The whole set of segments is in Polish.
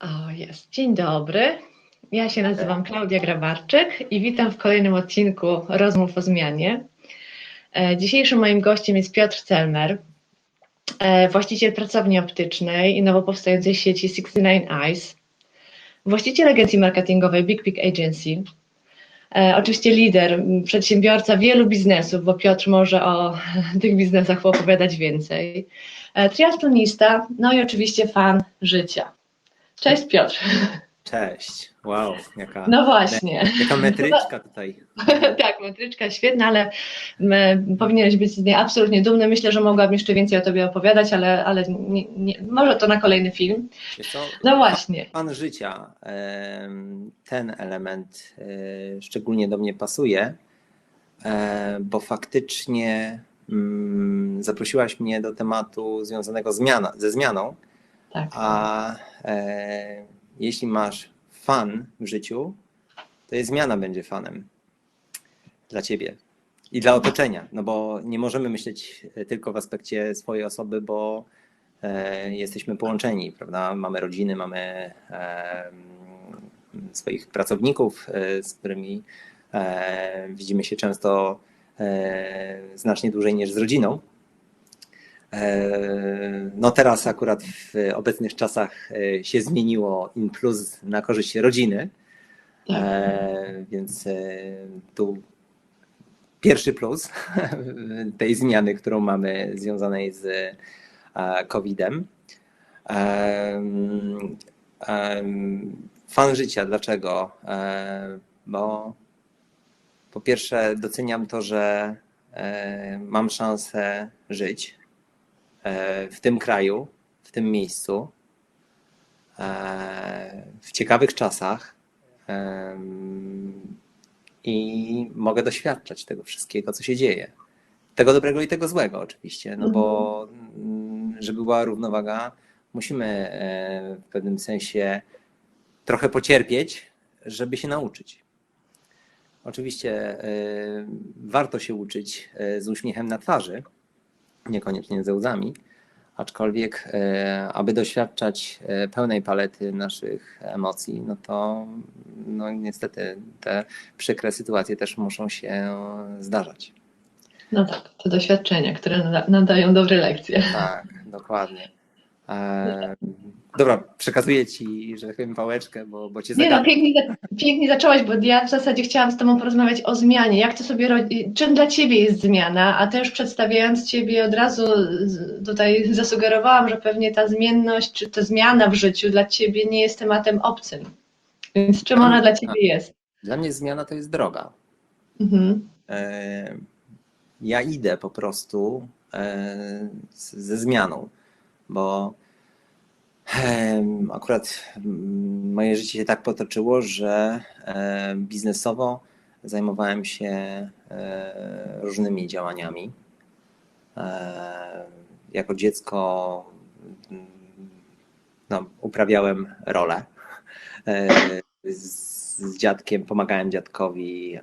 O, jest. Dzień dobry. Ja się nazywam Klaudia Grabarczyk i witam w kolejnym odcinku Rozmów o Zmianie. E, Dzisiejszym moim gościem jest Piotr Celmer, e, właściciel pracowni optycznej i nowo powstającej sieci 69 Eyes, właściciel agencji marketingowej Big Peak Agency, e, oczywiście lider, przedsiębiorca wielu biznesów, bo Piotr może o tych biznesach opowiadać więcej, triatlonista, no i oczywiście fan życia. Cześć Piotr. Cześć. Wow, jaka, No właśnie. jaka metryczka tutaj. tak, metryczka świetna, ale m, powinieneś być z niej absolutnie dumny. Myślę, że mogłabym jeszcze więcej o tobie opowiadać, ale, ale nie, nie, może to na kolejny film. No właśnie. Pan życia, ten element e, szczególnie do mnie pasuje, e, bo faktycznie mm, zaprosiłaś mnie do tematu związanego zmiana, ze zmianą, Tak. a e, jeśli masz fan w życiu, to jest zmiana będzie fanem dla ciebie i dla otoczenia, no bo nie możemy myśleć tylko w aspekcie swojej osoby, bo e, jesteśmy połączeni, prawda? Mamy rodziny, mamy e, swoich pracowników, e, z którymi e, widzimy się często e, znacznie dłużej niż z rodziną. E, No teraz akurat w obecnych czasach e, się zmieniło in plus na korzyść rodziny, Tak. e, więc tu pierwszy plus tej zmiany, którą mamy związanej z COVID-em. Em, em, Fan życia, dlaczego? Bo po pierwsze doceniam to, że mam szansę żyć w tym kraju, w tym miejscu, e, w ciekawych czasach i mogę doświadczać tego wszystkiego, co się dzieje. Tego dobrego i tego złego, oczywiście, no bo mm, żeby była równowaga, musimy e, w pewnym sensie trochę pocierpieć, żeby się nauczyć. Oczywiście e, warto się uczyć z uśmiechem na twarzy, niekoniecznie ze łzami, aczkolwiek e, aby doświadczać e, pełnej palety naszych emocji, no to no niestety te przykre sytuacje też muszą się zdarzać. No tak, te doświadczenia, które nada- nadają dobre lekcje. Tak, dokładnie. E, dobra, przekazuję ci, że tak powiem, pałeczkę, bo, bo cię Nie no, pięknie, pięknie zaczęłaś, bo ja w zasadzie chciałam z Tobą porozmawiać o zmianie. Jak to sobie, czym dla Ciebie jest zmiana, a też przedstawiając Ciebie od razu tutaj zasugerowałam, że pewnie ta zmienność, czy ta zmiana w życiu dla Ciebie nie jest tematem obcym. Więc czym ona dla Ciebie jest? Dla mnie zmiana to jest droga. Mhm. E, ja idę po prostu e, ze zmianą, bo akurat mm, moje życie się tak potoczyło, że e, biznesowo zajmowałem się e, różnymi działaniami. E, Jako dziecko no, uprawiałem rolę. Z dziadkiem pomagałem dziadkowi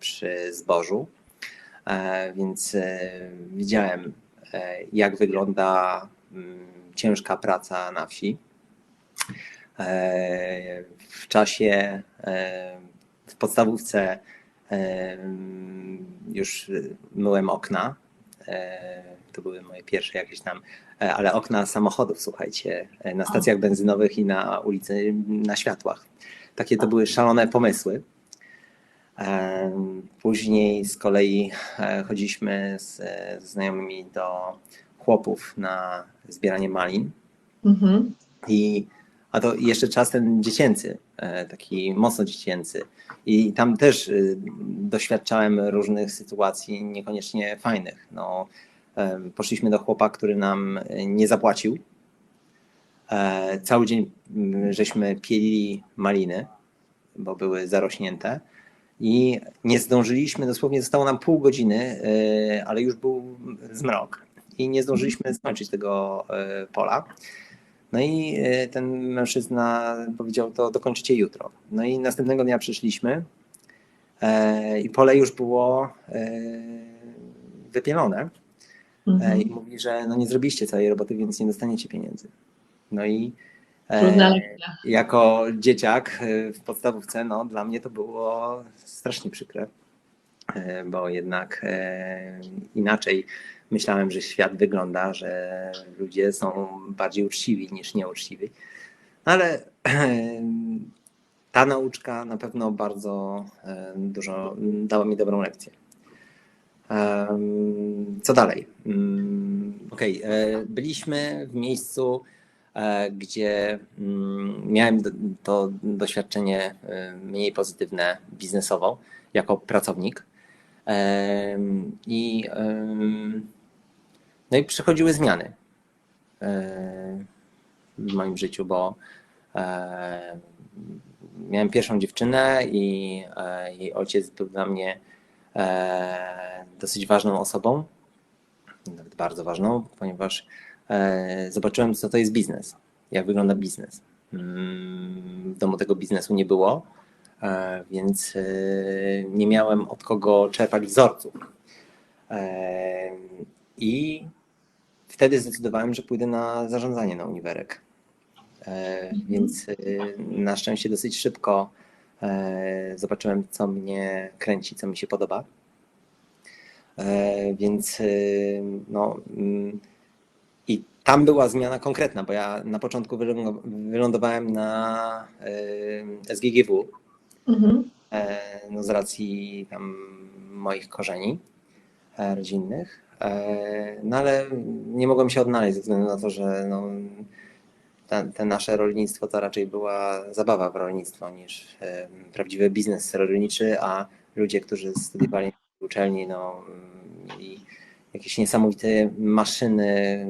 przy zbożu, więc widziałem, jak wygląda mm, ciężka praca na wsi. E, W czasie e, w podstawówce e, już myłem okna. To były moje pierwsze jakieś tam, ale okna samochodów, słuchajcie, na stacjach benzynowych i na ulicy, na światłach. Takie to były szalone pomysły. Później z kolei chodziliśmy z, ze znajomymi do chłopów na zbieranie malin. Mhm. I, a to jeszcze czas ten dziecięcy, e, taki mocno dziecięcy. I tam też y, doświadczałem różnych sytuacji niekoniecznie fajnych. No, em, poszliśmy do chłopa, który nam e, nie zapłacił. E, Cały dzień mm, żeśmy pielili maliny, bo były zarośnięte. I nie zdążyliśmy, dosłownie zostało nam pół godziny, e, ale już był zmrok. I nie zdążyliśmy skończyć tego e, pola. No i e, ten mężczyzna powiedział, to dokończycie jutro. No i następnego dnia przyszliśmy e, i pole już było e, wypielone. E, Mhm. I mówi, że no nie zrobiliście całej roboty, więc nie dostaniecie pieniędzy. No i lekcja. Jako dzieciak w podstawówce, no dla mnie to było strasznie przykre, bo jednak inaczej myślałem, że świat wygląda, że ludzie są bardziej uczciwi niż nieuczciwi. Ale ta nauczka na pewno bardzo dużo dała mi dobrą lekcję. Co dalej? Mm, okej, okay. byliśmy w miejscu, e, gdzie mm, miałem to doświadczenie e, mniej pozytywne biznesowo jako pracownik. I, no i przychodziły zmiany e, w moim życiu, bo miałem pierwszą dziewczynę i jej ojciec był dla mnie E, dosyć ważną osobą, nawet bardzo ważną, ponieważ e, zobaczyłem, co to jest biznes, jak wygląda biznes. Mm, w domu tego biznesu nie było, e, więc nie miałem od kogo czerpać wzorców. I wtedy zdecydowałem, że pójdę na zarządzanie na uniwerek. Więc na szczęście dosyć szybko E, zobaczyłem, co mnie kręci, co mi się podoba. E, więc e, no, mm, i tam była zmiana konkretna, bo ja na początku wylądowałem na SGGW, mhm. no z racji tam moich korzeni rodzinnych. No ale nie mogłem się odnaleźć ze względu na to, że no, te nasze rolnictwo to raczej była zabawa w rolnictwo niż e, prawdziwy biznes rolniczy, a ludzie, którzy studiowali w uczelni, no, mieli jakieś niesamowite maszyny,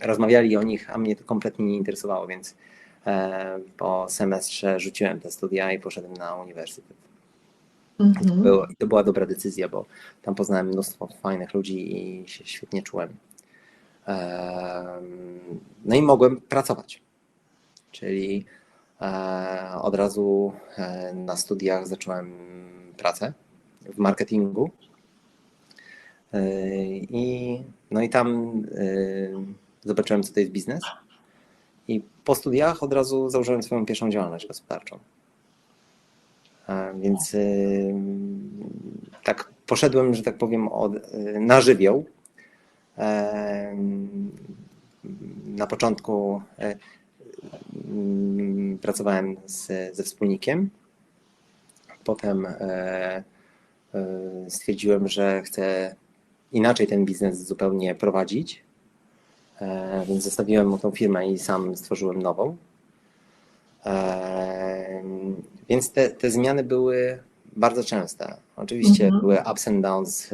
rozmawiali o nich, a mnie to kompletnie nie interesowało, więc e, po semestrze rzuciłem te studia i poszedłem na uniwersytet. To, było, to była dobra decyzja, bo tam poznałem mnóstwo fajnych ludzi i się świetnie czułem. No i mogłem pracować. Czyli e, od razu e, na studiach zacząłem pracę w marketingu. E, I, no i tam zobaczyłem, co to jest biznes. I po studiach od razu założyłem swoją pierwszą działalność gospodarczą. Więc tak poszedłem, że tak powiem, od, na żywioł na początku e, pracowałem z, ze wspólnikiem. Potem e, e, stwierdziłem, że chcę inaczej ten biznes zupełnie prowadzić. Więc zostawiłem mu tą firmę i sam stworzyłem nową. Więc te, te zmiany były bardzo częste. Oczywiście mhm. były ups and downs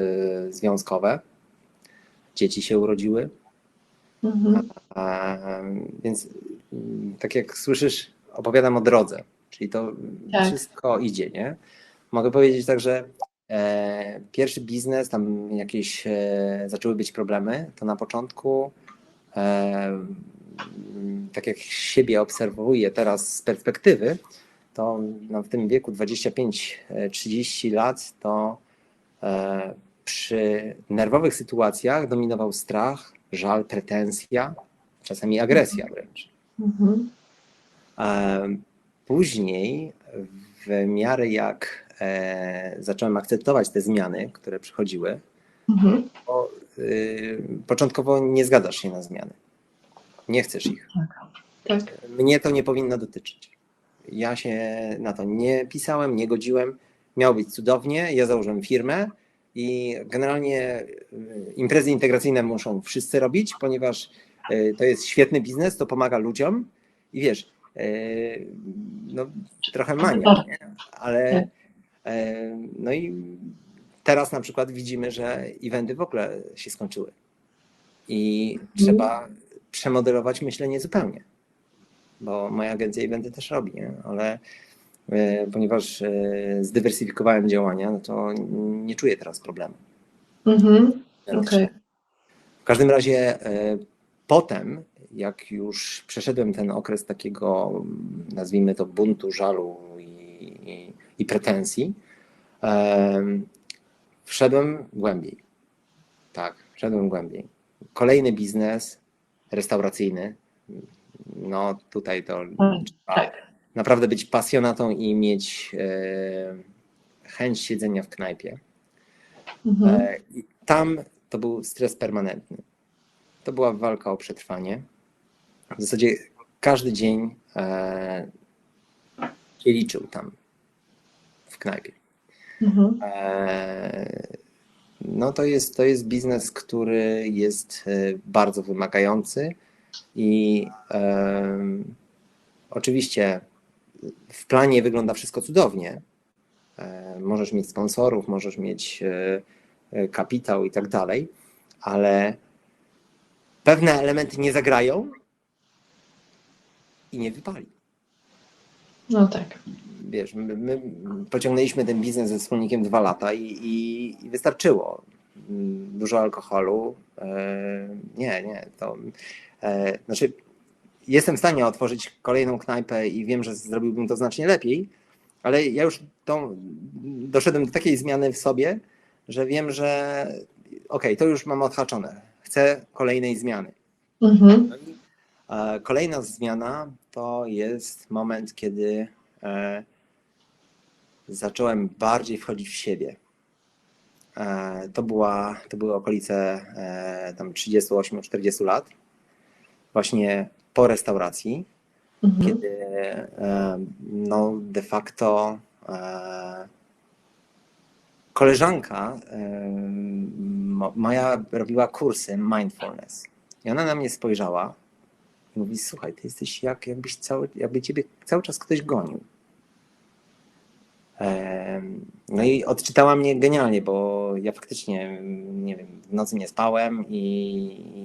związkowe dzieci się urodziły. Mhm. A, więc tak jak słyszysz, opowiadam o drodze, czyli to tak. wszystko idzie, nie? Mogę powiedzieć tak, że e, pierwszy biznes, tam jakieś e, zaczęły być problemy, to na początku e, tak jak siebie obserwuję teraz z perspektywy, to no, w tym wieku 25-30 lat to e, przy nerwowych sytuacjach dominował strach, żal, pretensja, czasami agresja wręcz. Mhm. Później, w miarę jak e, zacząłem akceptować te zmiany, które przychodziły, mhm. to y, początkowo nie zgadzasz się na zmiany. Nie chcesz ich. Tak. tak. Mnie to nie powinno dotyczyć. Ja się na to nie pisałem, nie godziłem. Miało być cudownie. Ja założyłem firmę i generalnie y, imprezy integracyjne muszą wszyscy robić, ponieważ y, to jest świetny biznes, to pomaga ludziom i wiesz, y, no trochę mania, nie? ale no i teraz na przykład widzimy, że eventy w ogóle się skończyły i trzeba przemodelować myślenie zupełnie, bo moja agencja eventy też robi, nie? ale E, ponieważ e, zdywersyfikowałem działania, no to nie czuję teraz problemu. Mhm. Okay. W każdym razie e, potem, jak już przeszedłem ten okres takiego, nazwijmy to buntu, żalu i, i, i pretensji, wszedłem głębiej. Tak, wszedłem głębiej. Kolejny biznes restauracyjny, no tutaj to Mm, trzeba tak. naprawdę być pasjonatą i mieć e, chęć siedzenia w knajpie. Mhm. E, tam to był stres permanentny. To była walka o przetrwanie. W zasadzie każdy dzień e, się liczył tam w knajpie. Mhm. No to jest, to jest biznes, który jest bardzo wymagający i em, oczywiście w planie wygląda wszystko cudownie. E, Możesz mieć sponsorów, możesz mieć e, e, kapitał i tak dalej, ale pewne elementy nie zagrają i nie wypali No tak. wiesz, my, my pociągnęliśmy ten biznes ze wspólnikiem dwa lata i, i, i wystarczyło. Mm, Dużo alkoholu. E, nie, nie, to e, znaczy jestem w stanie otworzyć kolejną knajpę i wiem, że zrobiłbym to znacznie lepiej, ale ja już tą, doszedłem do takiej zmiany w sobie, że wiem, że okej, to już mam odhaczone. Chcę kolejnej zmiany. Mhm. Kolejna zmiana to jest moment, kiedy e, zacząłem bardziej wchodzić w siebie. E, To, była, to były okolice e, tam 38-40 lat, właśnie po restauracji, Mhm. kiedy e, no, de facto koleżanka mo- moja robiła kursy mindfulness. I ona na mnie spojrzała i mówi: Słuchaj, ty jesteś jak, jakbyś cały, jakby ciebie cały czas ktoś gonił. No i odczytała mnie genialnie, bo ja faktycznie, nie wiem, w nocy nie spałem i,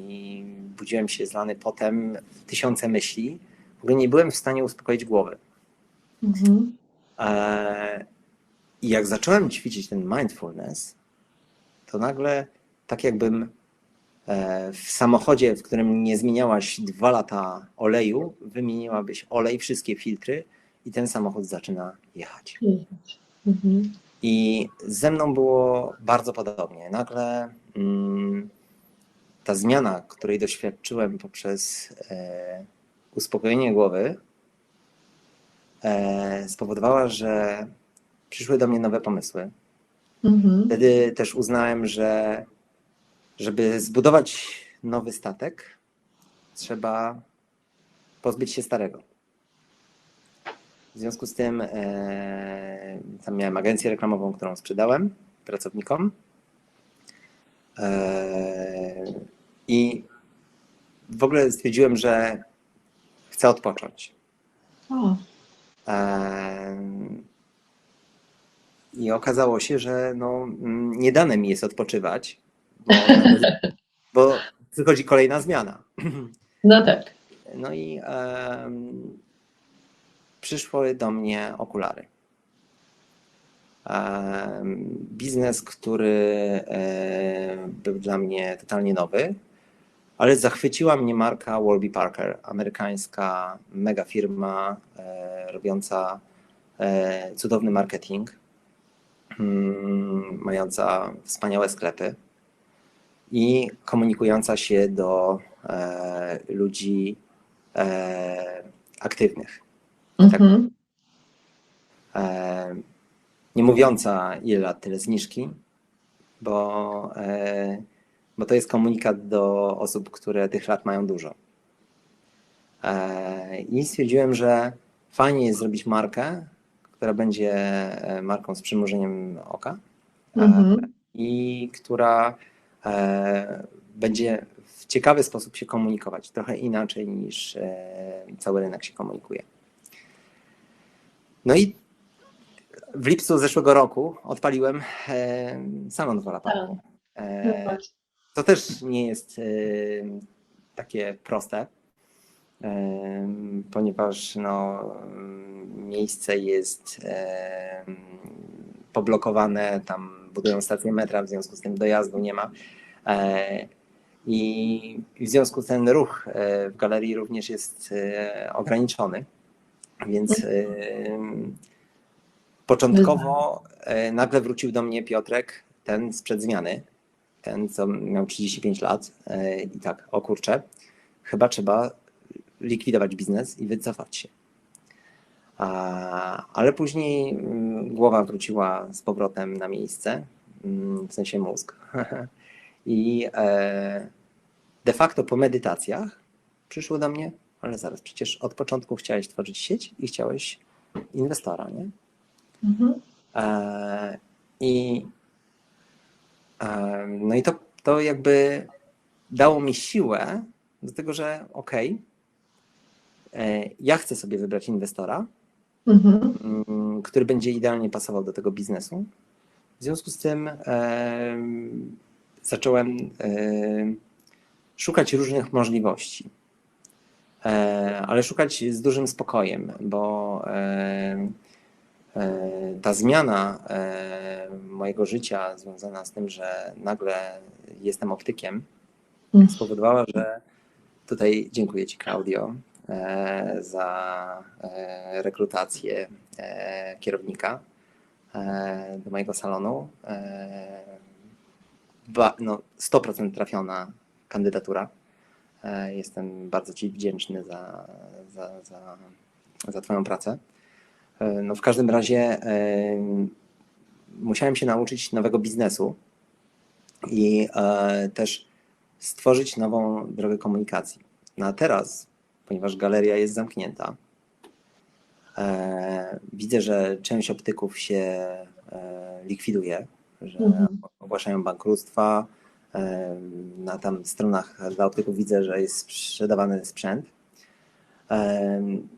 i budziłem się zlany potem, tysiące myśli. W ogóle nie byłem w stanie uspokoić głowy. Mhm. E, I jak zacząłem ćwiczyć ten mindfulness, to nagle tak jakbym e, w samochodzie, w którym nie zmieniałaś dwa lata oleju, wymieniłabyś olej, wszystkie filtry i ten samochód zaczyna jechać. Mhm. I ze mną było bardzo podobnie. Nagle mm, ta zmiana, której doświadczyłem poprzez e, uspokojenie głowy, e, spowodowała, że przyszły do mnie nowe pomysły. Mhm. Wtedy też uznałem, że żeby zbudować nowy statek, trzeba pozbyć się starego. W związku z tym e, tam miałem agencję reklamową, którą sprzedałem pracownikom. E, I w ogóle stwierdziłem, że chcę odpocząć. O. Em, I okazało się, że no, nie dane mi jest odpoczywać, bo, bo przychodzi kolejna zmiana. No tak. No i przyszły do mnie okulary. Biznes, który był dla mnie totalnie nowy, ale zachwyciła mnie marka Warby Parker, amerykańska mega firma e, robiąca e, cudowny marketing, mm, mająca wspaniałe sklepy i komunikująca się do e, ludzi e, aktywnych. Mhm. E, nie mówiąca ile lat, tyle zniżki, bo, e, bo to jest komunikat do osób, które tych lat mają dużo. E, I stwierdziłem, że fajnie jest zrobić markę, która będzie marką z przymrużeniem oka Mhm. i która będzie w ciekawy sposób się komunikować, trochę inaczej niż cały rynek się komunikuje. No i w lipcu zeszłego roku odpaliłem e, salon lata. Tak. E, Zobacz. to też nie jest e, takie proste, ponieważ no, miejsce jest poblokowane, tam budują stację metra, w związku z tym dojazdu nie ma. I w związku z tym ruch w galerii również jest ograniczony. Więc e, początkowo e, nagle wrócił do mnie Piotrek, ten sprzed zmiany, ten co miał 35 lat e, i tak, o kurczę, chyba trzeba likwidować biznes i wycofać się. A, ale później mm, głowa wróciła z powrotem na miejsce, mm, w sensie mózg. I e, de facto po medytacjach przyszło do mnie, ale zaraz, przecież od początku chciałeś tworzyć sieć i chciałeś inwestora, nie? Mhm. E, I e, no i to, to jakby dało mi siłę do tego, że okej, okay, ja chcę sobie wybrać inwestora, Mhm. mm, który będzie idealnie pasował do tego biznesu. W związku z tym e, zacząłem e, szukać różnych możliwości, e, ale szukać z dużym spokojem, bo e, e, ta zmiana e, mojego życia związana z tym, że nagle jestem optykiem, Mhm. spowodowała, że tutaj dziękuję Ci, Claudio, e, za e, rekrutację e, kierownika e, do mojego salonu. E, no, 100% trafiona kandydatura. E, Jestem bardzo Ci wdzięczny za, za, za, za Twoją pracę. E, No, w każdym razie e, musiałem się nauczyć nowego biznesu i też stworzyć nową drogę komunikacji. No a teraz, ponieważ galeria jest zamknięta, widzę, że część optyków się likwiduje, że Mhm. ogłaszają bankructwa. Na tam stronach dla optyków widzę, że jest sprzedawany sprzęt.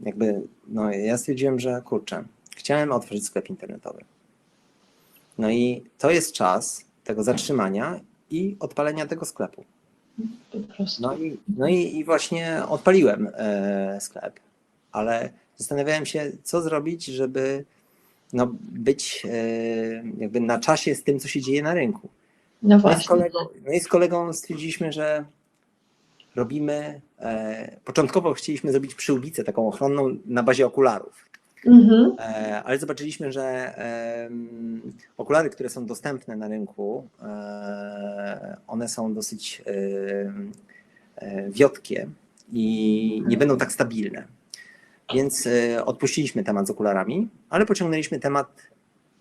Jakby, no ja stwierdziłem, że kurczę, chciałem otworzyć sklep internetowy. No i to jest czas tego zatrzymania i odpalenia tego sklepu. No i, no i, i właśnie odpaliłem e, sklep, ale zastanawiałem się, co zrobić, żeby no, być e, jakby na czasie z tym, co się dzieje na rynku. No No i z właśnie. kolegą, no i z kolegą stwierdziliśmy, że robimy. E, początkowo chcieliśmy zrobić przyłbicę taką ochronną na bazie okularów. Mhm. E, ale zobaczyliśmy, że em, okulary, które są dostępne na rynku, e, one są dosyć e, wiotkie i nie będą tak stabilne. Więc e, odpuściliśmy temat z okularami, ale pociągnęliśmy temat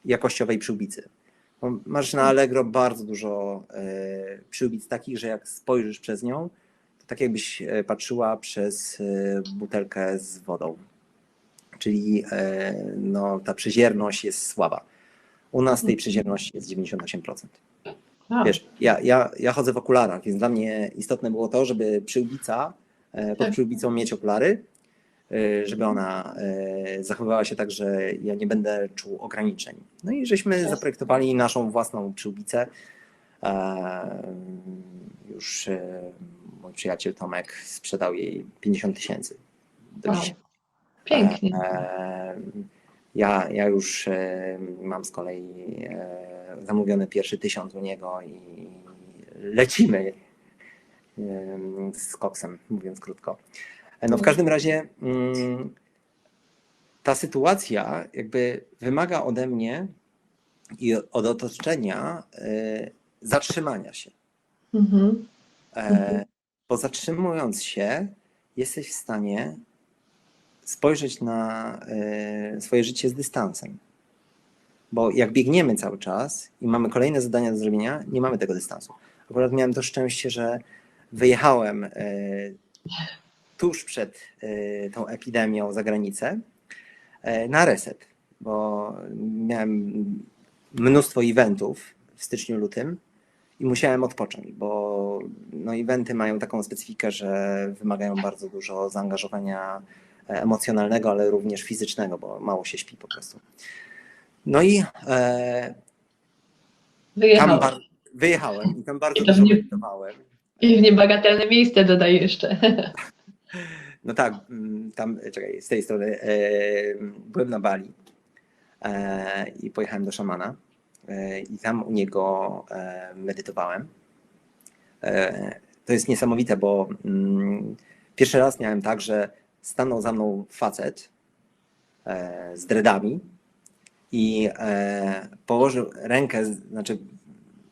jakościowej przyłbicy. Masz na Allegro bardzo dużo e, przyłbic takich, że jak spojrzysz przez nią, to tak jakbyś e, patrzyła przez e, butelkę z wodą czyli no, ta przezierność jest słaba. U nas tej przezierności jest 98%. Wow. Wiesz, ja, ja, ja chodzę w okularach, więc dla mnie istotne było to, żeby przyłbica, pod Tak. przyłbicą mieć okulary, żeby ona e, zachowywała się tak, że ja nie będę czuł ograniczeń. No i żeśmy zaprojektowali naszą własną przyłbicę. E, Już e, mój przyjaciel Tomek sprzedał jej 50 tysięcy. Wow. Pięknie. E, Ja, ja już mam z kolei e, zamówiony pierwszy tysiąc u niego i lecimy z koksem, mówiąc krótko. No w każdym razie mm, ta sytuacja jakby wymaga ode mnie i od otoczenia e, zatrzymania się. Mhm. E, Bo zatrzymując się, jesteś w stanie spojrzeć na e, swoje życie z dystansem. Bo jak biegniemy cały czas i mamy kolejne zadania do zrobienia, nie mamy tego dystansu. Akurat miałem to szczęście, że wyjechałem tuż przed e, tą epidemią za granicę e, na reset, bo miałem mnóstwo eventów w styczniu, lutym i musiałem odpocząć, bo no, eventy mają taką specyfikę, że wymagają bardzo dużo zaangażowania e, emocjonalnego, ale również fizycznego, bo mało się śpi po prostu. No i e, tam Wyjechał. bar- wyjechałem i tam bardzo I dużo nie-. I w niebagatelne miejsce dodaj jeszcze. No tak, mm, tam, czekaj, z tej strony e, byłem na Bali e, i pojechałem do szamana e, i tam u niego medytowałem. To jest niesamowite, bo mm, pierwszy raz miałem tak, że stanął za mną facet z dreadami i położył rękę, znaczy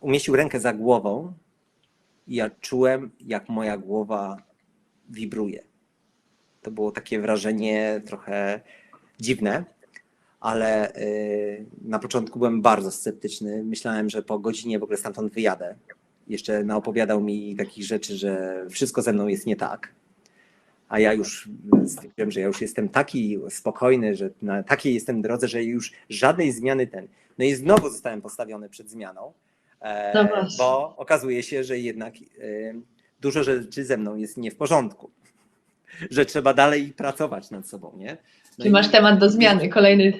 umieścił rękę za głową i ja czułem, jak moja głowa wibruje. To było takie wrażenie trochę dziwne, ale y, na początku byłem bardzo sceptyczny. Myślałem, że po godzinie w ogóle stamtąd wyjadę. Jeszcze naopowiadał mi takich rzeczy, że wszystko ze mną jest nie tak. A ja już stwierdziłem, że ja już jestem taki spokojny, że na takiej jestem drodze, że już żadnej zmiany ten. No i znowu zostałem postawiony przed zmianą, e, No bo okazuje się, że jednak e, dużo rzeczy ze mną jest nie w porządku. Że trzeba dalej pracować nad sobą, nie? No Czy i- masz temat do zmiany, kolejny.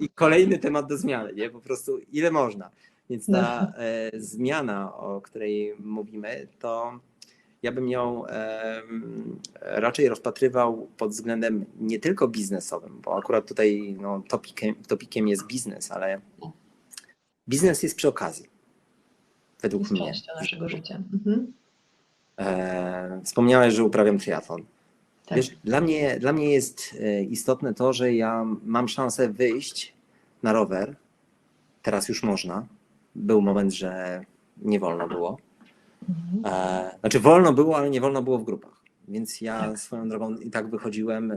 i kolejny temat do zmiany, nie? Po prostu ile można. Więc No. ta e, zmiana, o której mówimy, to ja bym ją em, raczej rozpatrywał pod względem nie tylko biznesowym, bo akurat tutaj no, topikiem, topikiem jest biznes, ale biznes jest przy okazji. Według Jest mnie. naszego życia. Mhm. E, wspomniałeś, że uprawiam triatlon. Tak. Wiesz, dla mnie, dla mnie jest e, istotne to, że ja mam szansę wyjść na rower. Teraz już można. Był moment, że nie wolno było. Mhm. E, znaczy wolno było, ale nie wolno było w grupach. Więc ja Tak. swoją drogą i tak wychodziłem e,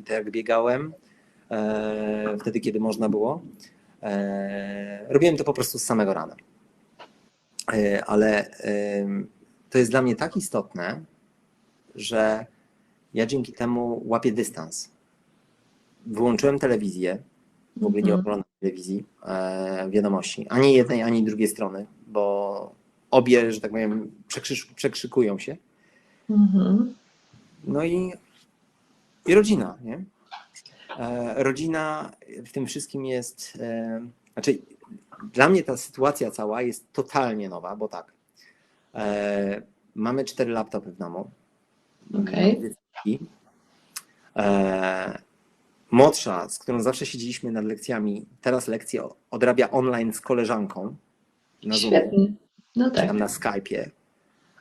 i tak biegałem e, wtedy, kiedy można było. Robiłem to po prostu z samego rana. Ale to jest dla mnie tak istotne, że ja dzięki temu łapię dystans. Wyłączyłem telewizję, w ogóle nie Mhm. oglądam telewizji, e, wiadomości, ani jednej, ani drugiej strony, bo obie, że tak powiem, przekrzykują się. Mhm. No i, i rodzina, nie? E, rodzina w tym wszystkim jest, e, znaczy dla mnie ta sytuacja cała jest totalnie nowa, bo tak, e, mamy cztery laptopy w domu. Okej. Dzieci. E, młodsza, z którą zawsze siedzieliśmy nad lekcjami, teraz lekcje odrabia online z koleżanką na Świetnie. No tak. tam na Skype'ie.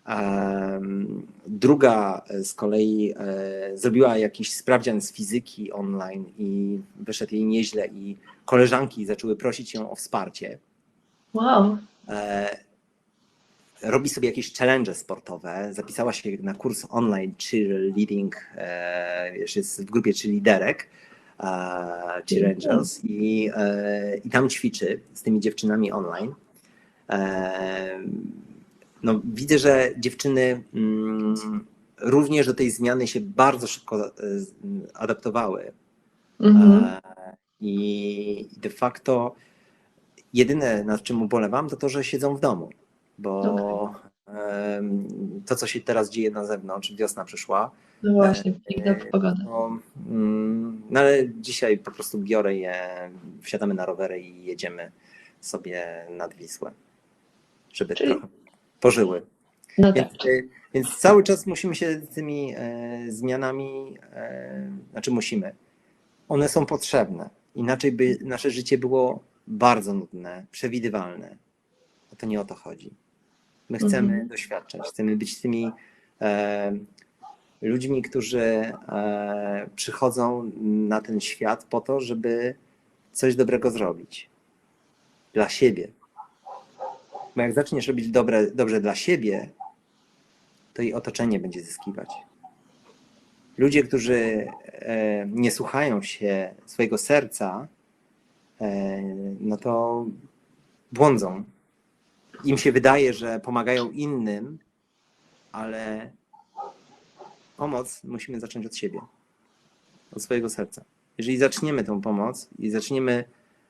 Em, Druga z kolei e, zrobiła jakiś sprawdzian z fizyki online i wyszedł jej nieźle i koleżanki zaczęły prosić ją o wsparcie. Wow. E, Robi sobie jakieś challenge sportowe, zapisała się na kurs online cheerleading, e, wiesz, jest w grupie cheerleaderek, e, cheer angels i, e, i tam ćwiczy z tymi dziewczynami online. E, no, widzę, że dziewczyny mm, również do tej zmiany się bardzo szybko e, adaptowały. Mhm. E, I de facto jedyne, nad czym ubolewam, to to, że siedzą w domu, bo em, to, co się teraz dzieje na zewnątrz, wiosna przyszła, No właśnie, piękna pogoda. no, mm, no ale dzisiaj po prostu biorę je, wsiadamy na rowery i jedziemy sobie nad Wisłę, żeby Czyli- trochę pożyły. No Więc, tak. y, więc cały czas musimy się z tymi e, zmianami, e, znaczy musimy. One są potrzebne. Inaczej by nasze życie było bardzo nudne, przewidywalne. A to nie o to chodzi. My chcemy Mhm. doświadczać, chcemy być tymi e, ludźmi, którzy e, przychodzą na ten świat po to, żeby coś dobrego zrobić. Dla siebie. Bo jak zaczniesz robić dobre, dobrze dla siebie, to i otoczenie będzie zyskiwać. Ludzie, którzy e, nie słuchają się swojego serca, e, no to błądzą. Im się wydaje, że pomagają innym, ale pomoc musimy zacząć od siebie, od swojego serca. Jeżeli zaczniemy tą pomoc i zaczniemy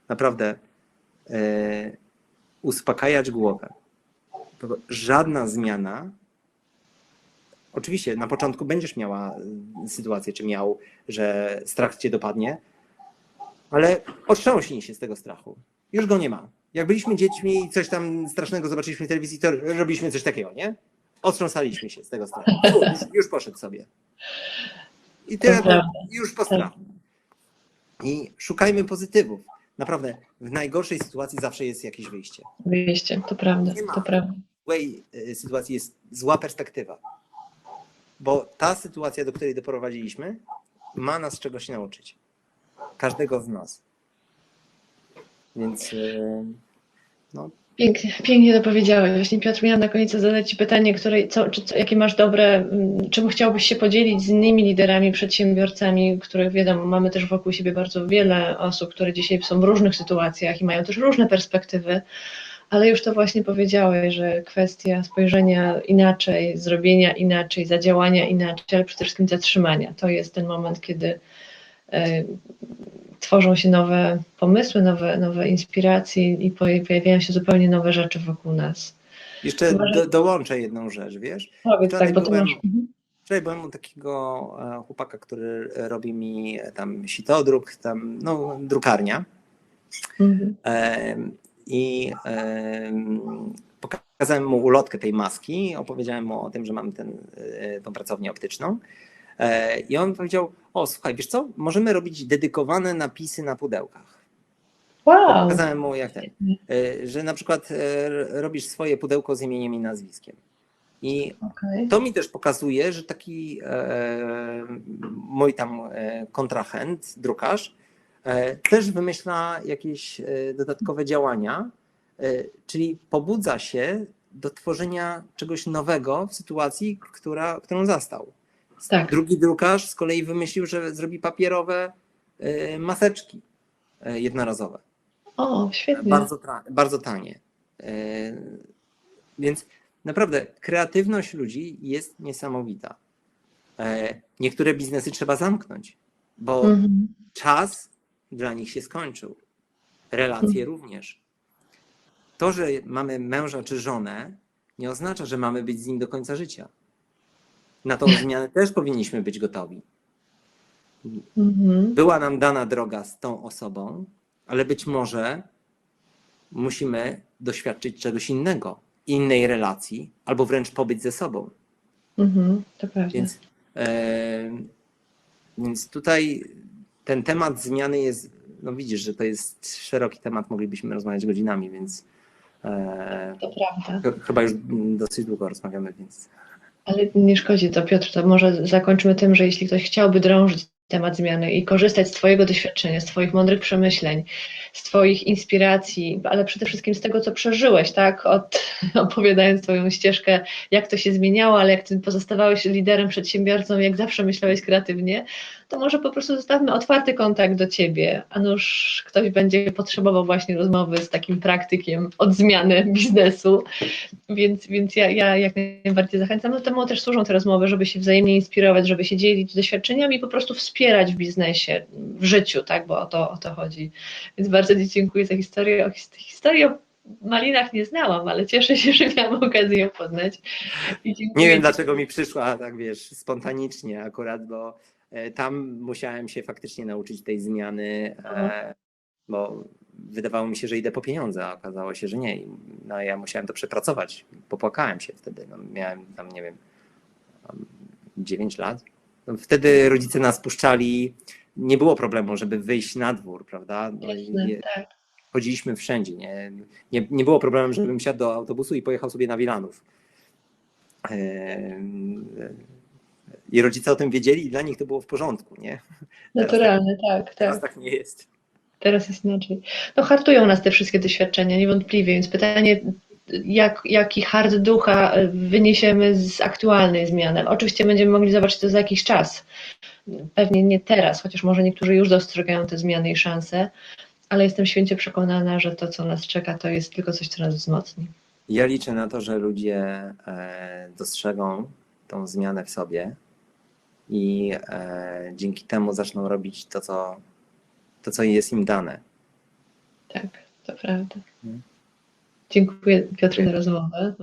naprawdę e, uspokajać głowę, to żadna zmiana Oczywiście na początku będziesz miała y, sytuację, czy miał, że strach cię dopadnie, ale otrząśnij się z tego strachu. Już go nie ma. Jak byliśmy dziećmi i coś tam strasznego zobaczyliśmy w telewizji, to robiliśmy coś takiego, nie? Otrząsaliśmy się z tego strachu. Już, już poszedł sobie. I prawda. już po strachu. I szukajmy pozytywów. Naprawdę, w najgorszej sytuacji zawsze jest jakieś wyjście. Wyjście, to prawda, Nie ma. to prawda. W złej y, sytuacji jest zła perspektywa. Bo ta sytuacja, do której doprowadziliśmy, ma nas czegoś nauczyć. Każdego z nas. Więc y, no, Pięknie, pięknie to powiedziałeś. Właśnie Piotr, miałam na koniec zadać Ci pytanie, które, co, czy, co, jakie masz dobre, mm, czym chciałbyś się podzielić z innymi liderami, przedsiębiorcami, których wiadomo, mamy też wokół siebie bardzo wiele osób, które dzisiaj są w różnych sytuacjach i mają też różne perspektywy, ale już to właśnie powiedziałeś, że kwestia spojrzenia inaczej, zrobienia inaczej, zadziałania inaczej, ale przede wszystkim zatrzymania. To jest ten moment, kiedy e, tworzą się nowe pomysły, nowe, nowe inspiracje i pojawiają się zupełnie nowe rzeczy wokół nas. Jeszcze do, dołączę jedną rzecz, wiesz? Powiedz tak, bo to byłem, masz... Mhm. Wczoraj byłem u takiego e, chłopaka, który robi mi tam sitodruk, tam, no, drukarnia. Mhm. E, I e, pokazałem mu ulotkę tej maski, opowiedziałem mu o tym, że mam ten, e, tą pracownię optyczną. E, I on powiedział, o słuchaj, wiesz co, możemy robić dedykowane napisy na pudełkach. Wow. Pokazałem mu jak ten, e, że na przykład e, robisz swoje pudełko z imieniem i nazwiskiem. I okay. to mi też pokazuje, że taki e, mój tam kontrahent, drukarz, e, też wymyśla jakieś dodatkowe działania, e, czyli pobudza się do tworzenia czegoś nowego w sytuacji, która, którą zastał. Tak. Drugi drukarz z kolei wymyślił, że zrobi papierowe y, maseczki y, jednorazowe. O, świetnie. Bardzo, bardzo tanie. Y, więc naprawdę kreatywność ludzi jest niesamowita. Niektóre biznesy trzeba zamknąć, bo mhm. czas dla nich się skończył. Relacje mhm. również. To, że mamy męża czy żonę, nie oznacza, że mamy być z nim do końca życia. Na tą zmianę też powinniśmy być gotowi. Mhm. Była nam dana droga z tą osobą, ale być może musimy doświadczyć czegoś innego, innej relacji, albo wręcz pobyć ze sobą. Mhm, to prawda. Więc, e, więc tutaj ten temat zmiany jest, no widzisz, że to jest szeroki temat, moglibyśmy rozmawiać godzinami, więc. E, to prawda. Chyba już dosyć długo rozmawiamy, więc. Ale nie szkodzi to, Piotr, to może zakończmy tym, że jeśli ktoś chciałby drążyć temat zmiany i korzystać z Twojego doświadczenia, z Twoich mądrych przemyśleń, z Twoich inspiracji, ale przede wszystkim z tego, co przeżyłeś, tak? Od, opowiadając Twoją ścieżkę, jak to się zmieniało, ale jak Ty pozostawałeś liderem, przedsiębiorcą, jak zawsze myślałeś kreatywnie, to może po prostu zostawmy otwarty kontakt do Ciebie, a nuż ktoś będzie potrzebował właśnie rozmowy z takim praktykiem od zmiany biznesu, więc, więc ja, ja jak najbardziej zachęcam. No temu też służą te rozmowy, żeby się wzajemnie inspirować, żeby się dzielić doświadczeniami i po prostu wspierać w biznesie, w życiu, tak, bo o to, o to chodzi. Więc bardzo Ci dziękuję za historię. Historię o malinach nie znałam, ale cieszę się, że miałam okazję ją poznać. nie wiem, dlaczego mi przyszła, tak wiesz, spontanicznie akurat, bo E, tam musiałem się faktycznie nauczyć tej zmiany, e, bo wydawało mi się, że idę po pieniądze, a okazało się, że nie. No ja musiałem to przepracować. Popłakałem się wtedy. No, miałem tam, nie wiem, 9 lat. Wtedy rodzice nas puszczali. Nie było problemu, żeby wyjść na dwór, prawda? No, Jasne, tak. Chodziliśmy wszędzie. Nie, nie, nie było problemu, żebym siadł do autobusu i pojechał sobie na Wilanów. I rodzice o tym wiedzieli i dla nich to było w porządku, nie? Naturalne, tak, tak. Teraz tak nie jest. Teraz jest inaczej. No hartują nas te wszystkie doświadczenia, niewątpliwie, więc pytanie, jak, jaki hard ducha wyniesiemy z aktualnej zmiany. Oczywiście będziemy mogli zobaczyć to za jakiś czas. Pewnie nie teraz, chociaż może niektórzy już dostrzegają te zmiany i szanse, ale jestem święcie przekonana, że to, co nas czeka, to jest tylko coś, co nas wzmocni. Ja liczę na to, że ludzie e, dostrzegą tą zmianę w sobie, i e, dzięki temu zaczną robić to co, to, co jest im dane. Tak, to prawda. Dziękuję Piotr za rozmowę.